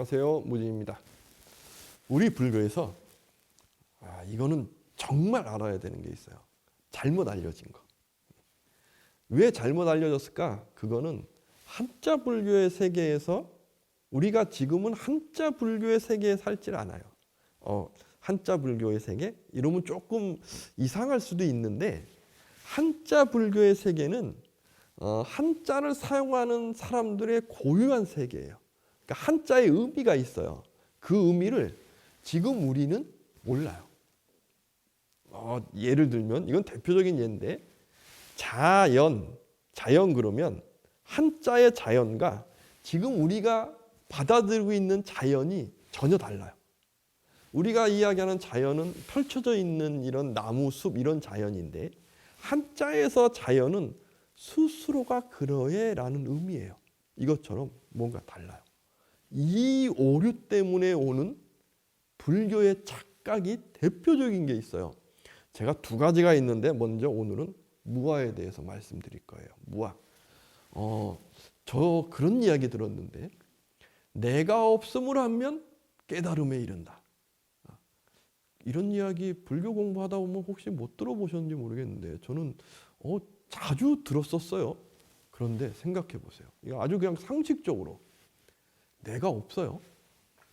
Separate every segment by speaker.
Speaker 1: 안녕하세요. 무진입니다. 우리 불교에서 아, 이거는 정말 알아야 되는 게 있어요. 잘못 알려진 거. 왜 잘못 알려졌을까? 그거는 한자 불교의 세계에서 우리가 지금은 한자 불교의 세계에 살질 않아요. 어, 한자 불교의 세계? 이러면 조금 이상할 수도 있는데 한자 불교의 세계는 어, 한자를 사용하는 사람들의 고유한 세계예요. 그러니까 한자의 의미가 있어요. 그 의미를 지금 우리는 몰라요. 어, 예를 들면 이건 대표적인 예인데 자연, 자연 그러면 한자의 자연과 지금 우리가 받아들이고 있는 자연이 전혀 달라요. 우리가 이야기하는 자연은 펼쳐져 있는 이런 나무, 숲 이런 자연인데 한자에서 자연은 스스로가 그러해라는 의미예요. 이것처럼 뭔가 달라요. 이 오류 때문에 오는 불교의 착각이 대표적인 게 있어요. 제가 두 가지가 있는데 먼저 오늘은 무아에 대해서 말씀드릴 거예요. 무아. 어, 저 그런 이야기 들었는데 내가 없음을 하면 깨달음에 이른다. 이런 이야기 불교 공부하다 보면 혹시 못 들어보셨는지 모르겠는데 저는 어, 자주 들었었어요. 그런데 생각해 보세요. 이거 아주 그냥 상식적으로 내가 없어요.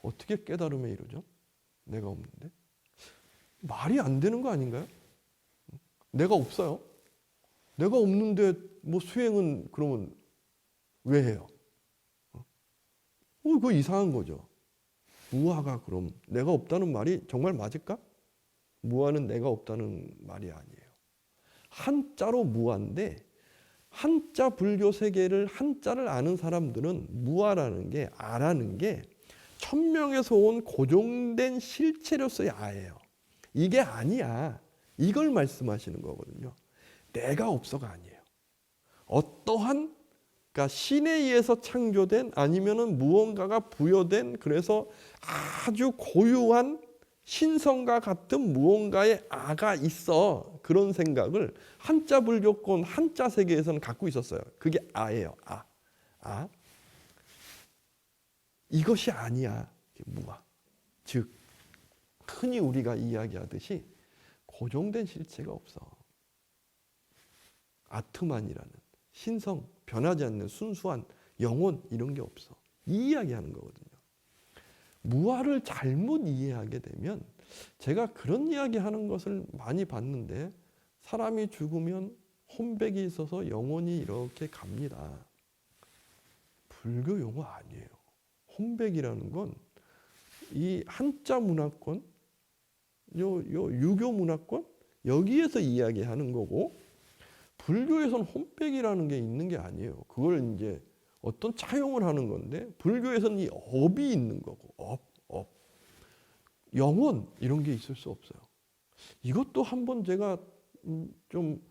Speaker 1: 어떻게 깨달음에 이르죠? 내가 없는데 말이 안 되는 거 아닌가요? 내가 없어요. 내가 없는데 뭐 수행은 그러면 왜 해요? 어, 그거 이상한 거죠. 무아가 그럼 내가 없다는 말이 정말 맞을까? 무아는 내가 없다는 말이 아니에요. 한자로 무아인데 한자 불교 세계를 한자를 아는 사람들은 무아라는 게 아라는 게 천명에서 온 고정된 실체로서의 아예요. 이게 아니야. 이걸 말씀하시는 거거든요. 내가 없어가 아니에요. 어떠한 그러니까 신에 의해서 창조된 아니면은 무언가가 부여된 그래서 아주 고유한 신성과 같은 무언가의 아가 있어 그런 생각을 한자 불교권 한자 세계에서는 갖고 있었어요. 그게 아예요. 아, 아. 이것이 아니야. 무아. 즉 흔히 우리가 이야기하듯이 고정된 실체가 없어. 아트만이라는 신성, 변하지 않는 순수한 영혼 이런 게 없어. 이 이야기하는 거거든요. 무아를 잘못 이해하게 되면 제가 그런 이야기 하는 것을 많이 봤는데 사람이 죽으면 혼백이 있어서 영혼이 이렇게 갑니다. 불교 용어 아니에요. 혼백이라는 건 이 한자 문화권, 요, 요 유교 문화권 여기에서 이야기하는 거고 불교에서는 혼백이라는 게 있는 게 아니에요. 그걸 이제 어떤 차용을 하는 건데 불교에서는 이 업이 있는 거고 업, 업. 영혼 이런 게 있을 수 없어요. 이것도 한번 제가 음, 좀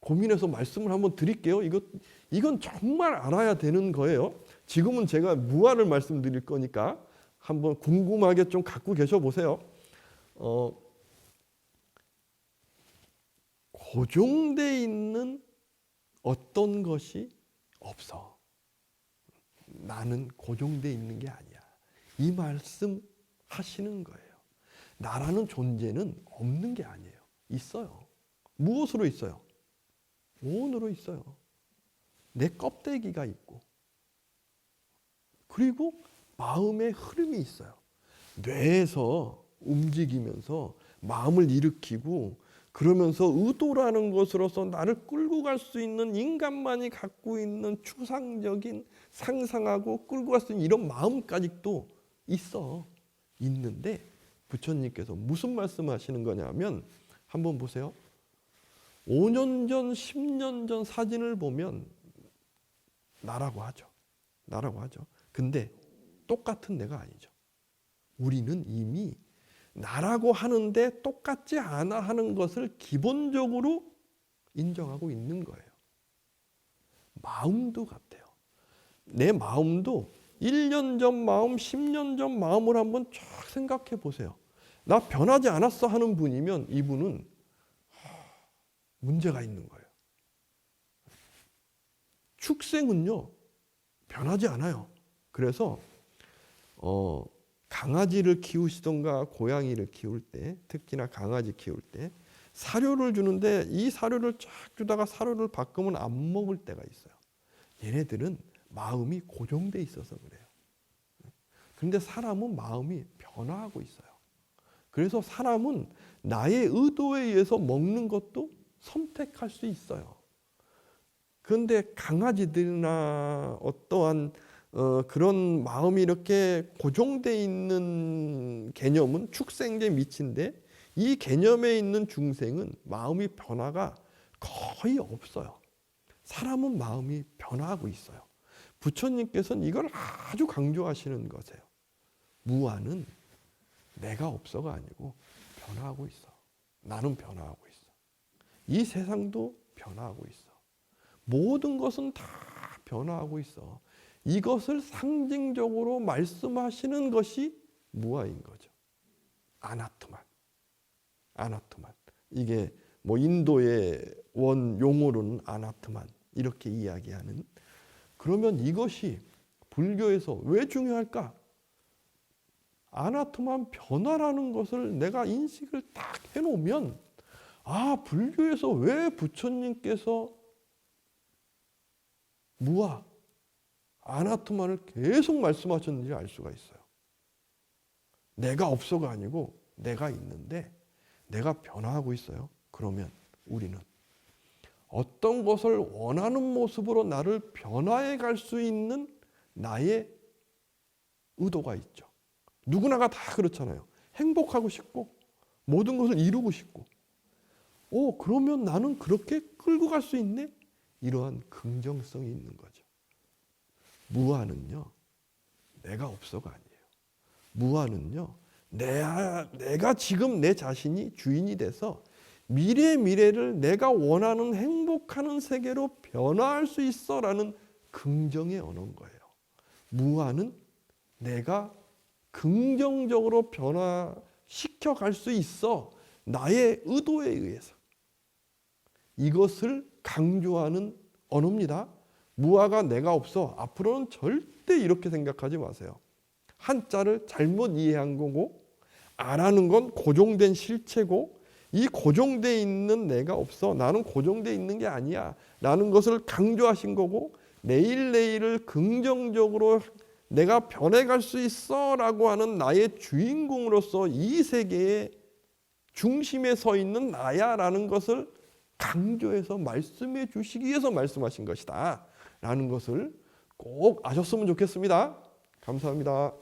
Speaker 1: 고민해서 말씀을 한번 드릴게요. 이것 이건 정말 알아야 되는 거예요. 지금은 제가 무아를 말씀드릴 거니까 한번 궁금하게 좀 갖고 계셔 보세요. 어, 고정돼 있는 어떤 것이 없어. 나는 고정돼 있는 게 아니야. 이 말씀 하시는 거예요. 나라는 존재는 없는 게 아니에요. 있어요. 무엇으로 있어요? 온으로 있어요. 내 껍데기가 있고, 그리고 마음의 흐름이 있어요. 뇌에서 움직이면서 마음을 일으키고 그러면서 의도라는 것으로서 나를 끌고 갈 수 있는 인간만이 갖고 있는 추상적인 상상하고 끌고 갈 수 있는 이런 마음까지도 있어. 있는데 부처님께서 무슨 말씀하시는 거냐면 한번 보세요. 5년 전, 10년 전 사진을 보면 나라고 하죠. 나라고 하죠. 근데 똑같은 내가 아니죠. 우리는 이미 나라고 하는데 똑같지 않아 하는 것을 기본적으로 인정하고 있는 거예요. 마음도 같아요. 내 마음도 1년 전 마음, 10년 전 마음을 한번 쫙 생각해 보세요. 나 변하지 않았어 하는 분이면 이분은 문제가 있는 거예요. 축생은요, 변하지 않아요. 그래서 어, 강아지를 키우시던가 고양이를 키울 때 특히나 강아지 키울 때 사료를 주는데 이 사료를 쫙 주다가 사료를 바꾸면 안 먹을 때가 있어요. 얘네들은 마음이 고정돼 있어서 그래요. 그런데 사람은 마음이 변화하고 있어요. 그래서 사람은 나의 의도에 의해서 먹는 것도 선택할 수 있어요. 그런데 강아지들이나 어떠한 어, 그런 마음이 이렇게 고정돼 있는 개념은 축생제 미친데 이 개념에 있는 중생은 마음이 변화가 거의 없어요. 사람은 마음이 변화하고 있어요. 부처님께서는 이걸 아주 강조하시는 것이에요. 무아는 내가 없어가 아니고 변화하고 있어. 나는 변화하고 있어. 이 세상도 변화하고 있어. 모든 것은 다 변화하고 있어. 이것을 상징적으로 말씀하시는 것이 무아인 거죠. 아나토만. 아나토만. 이게 뭐 인도의 원 용어로는 아나토만 이렇게 이야기하는 그러면 이것이 불교에서 왜 중요할까? 아나토만 변화라는 것을 내가 인식을 딱 해놓으면 아 불교에서 왜 부처님께서 무아 아나토만을 계속 말씀하셨는지 알 수가 있어요. 내가 없어가 아니고 내가 있는데 내가 변화하고 있어요. 그러면 우리는 어떤 것을 원하는 모습으로 나를 변화해 갈 수 있는 나의 의도가 있죠. 누구나가 다 그렇잖아요. 행복하고 싶고 모든 것을 이루고 싶고. 오, 그러면 나는 그렇게 끌고 갈 수 있네? 이러한 긍정성이 있는 거죠. 무아는요, 내가 없어가 아니에요. 무아는요, 내가, 내가 지금 내 자신이 주인이 돼서 미래 미래를 내가 원하는 행복하는 세계로 변화할 수 있어라는 긍정의 언어인 거예요. 무아는 내가 긍정적으로 변화시켜 갈 수 있어 나의 의도에 의해서 이것을 강조하는 언어입니다. 무아가 내가 없어. 앞으로는 절대 이렇게 생각하지 마세요. 한자를 잘못 이해한 거고 안 하는 건 고정된 실체고 이 고정돼 있는 내가 없어. 나는 고정돼 있는 게 아니야. 라는 것을 강조하신 거고 내일 내일을 긍정적으로 내가 변해갈 수 있어 라고 하는 나의 주인공으로서 이 세계의 중심에 서 있는 나야 라는 것을 강조해서 말씀해 주시기 위해서 말씀하신 것이다 라는 것을 꼭 아셨으면 좋겠습니다. 감사합니다